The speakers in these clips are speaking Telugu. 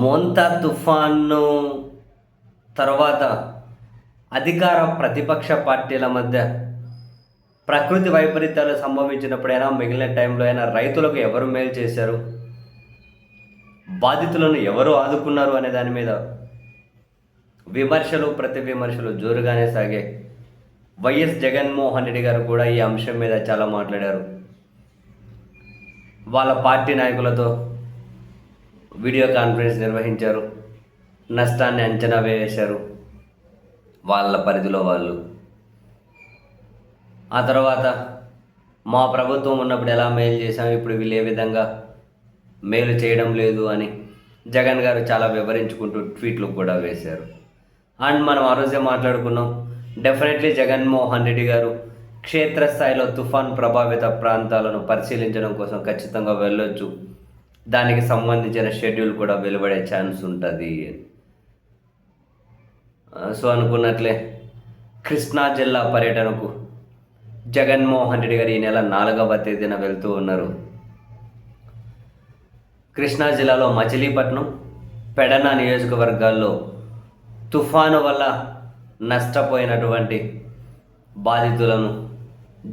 మోంతా తుఫాను తర్వాత అధికార ప్రతిపక్ష పార్టీల మధ్య ప్రకృతి వైపరీత్యాలు సంభవించినప్పుడైనా మిగిలిన టైంలో అయినా రైతులకు ఎవరు మేలు చేశారు? బాధితులను ఎవరు ఆదుకున్నారు అనే దాని మీద విమర్శలు ప్రతి విమర్శలు జోరుగానే సాగే వైఎస్ జగన్మోహన్ రెడ్డి గారు కూడా ఈ అంశం మీద చాలా మాట్లాడారు. వాళ్ళ పార్టీ నాయకులతో వీడియో కాన్ఫరెన్స్ నిర్వహించారు. నష్టాన్ని అంచనా వేశారు వాళ్ళ పరిధిలో వాళ్ళు. ఆ తర్వాత మా ప్రభుత్వం ఉన్నప్పుడు ఎలా మేలు చేశాం ఇప్పుడు వీళ్ళు ఏ విధంగా మేలు చేయడం లేదు అని జగన్ గారు చాలా వివరించుకుంటూ ట్వీట్లు కూడా వేశారు. అండ్ మనం ఆ రోజే మాట్లాడుకున్నాం డెఫినెట్లీ జగన్మోహన్ రెడ్డి గారు క్షేత్రస్థాయిలో తుఫాన్ ప్రభావిత ప్రాంతాలను పరిశీలించడం కోసం ఖచ్చితంగా వెళ్ళొచ్చు. దానికి సంబంధించిన షెడ్యూల్ కూడా వెలువడే ఛాన్స్ ఉంటుంది. సో అనుకున్నట్లే కృష్ణా జిల్లా పర్యటనకు జగన్మోహన్ రెడ్డి గారు ఈ నెల నాలుగవ తేదీన వెళ్తూ ఉన్నారు. కృష్ణా జిల్లాలో మచిలీపట్నం పెడన నియోజకవర్గాల్లో తుఫాను వల్ల నష్టపోయినటువంటి బాధితులను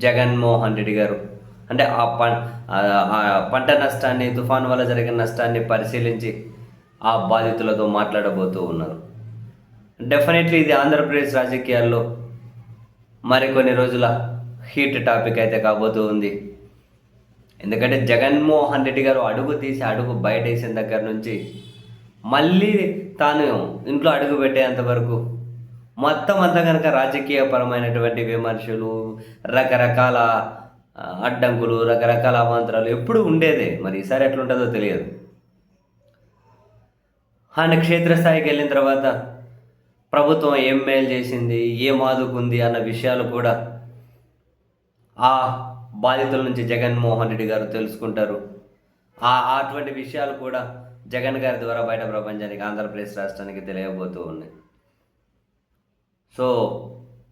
జగన్మోహన్ రెడ్డి గారు అంటే ఆ పంట నష్టాన్ని తుఫాన్ వల్ల జరిగిన నష్టాన్ని పరిశీలించి ఆ బాధితులతో మాట్లాడబోతూ ఉన్నారు. డెఫినెట్లీ ఇది ఆంధ్రప్రదేశ్ రాజకీయాల్లో మరికొన్ని రోజుల హీట్ టాపిక్ అయితే కాబోతూ ఉంది. ఎందుకంటే జగన్మోహన్ రెడ్డి గారు అడుగు తీసి అడుగు బయట వేసిన దగ్గర నుంచి మళ్ళీ తాను ఇంట్లో అడుగు పెట్టేంత వరకు మొత్తం అంతా కనుక రాజకీయపరమైనటువంటి విమర్శలు రకరకాల అడ్డంకులు రకరకాల అవాంతరాలు ఎప్పుడు ఉండేదే. మరి ఈసారి ఎట్లుంటుందో తెలియదు. ఆయన క్షేత్రస్థాయికి వెళ్ళిన తర్వాత ప్రభుత్వం ఏం మేలు చేసింది ఏం ఆదుకుంది అన్న విషయాలు కూడా ఆ బాధితుల నుంచి జగన్మోహన్ రెడ్డి గారు తెలుసుకుంటారు. ఆ అటువంటి విషయాలు కూడా జగన్ గారి ద్వారా బయట ప్రపంచానికి ఆంధ్రప్రదేశ్ రాష్ట్రానికి తెలియబోతూ ఉన్నాయి. సో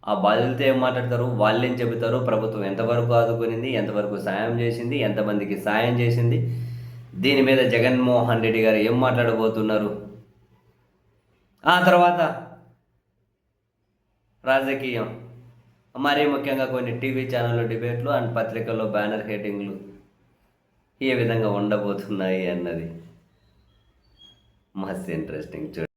ఆ బాధితులతో ఏం మాట్లాడతారు? వాళ్ళేం చెబుతారు? ప్రభుత్వం ఎంతవరకు ఆదుకునింది? ఎంతవరకు సాయం చేసింది? ఎంతమందికి సాయం చేసింది? దీని మీద జగన్మోహన్ రెడ్డి గారు ఏం మాట్లాడబోతున్నారు? ఆ తర్వాత రాజకీయం. మరీ ముఖ్యంగా కొన్ని టీవీ ఛానళ్ళు డిబేట్లు అండ్ పత్రికల్లో బ్యానర్ హెడ్డింగ్లు ఏ విధంగా ఉండబోతున్నాయి అన్నది మస్త్ ఇంట్రెస్టింగ్ చూ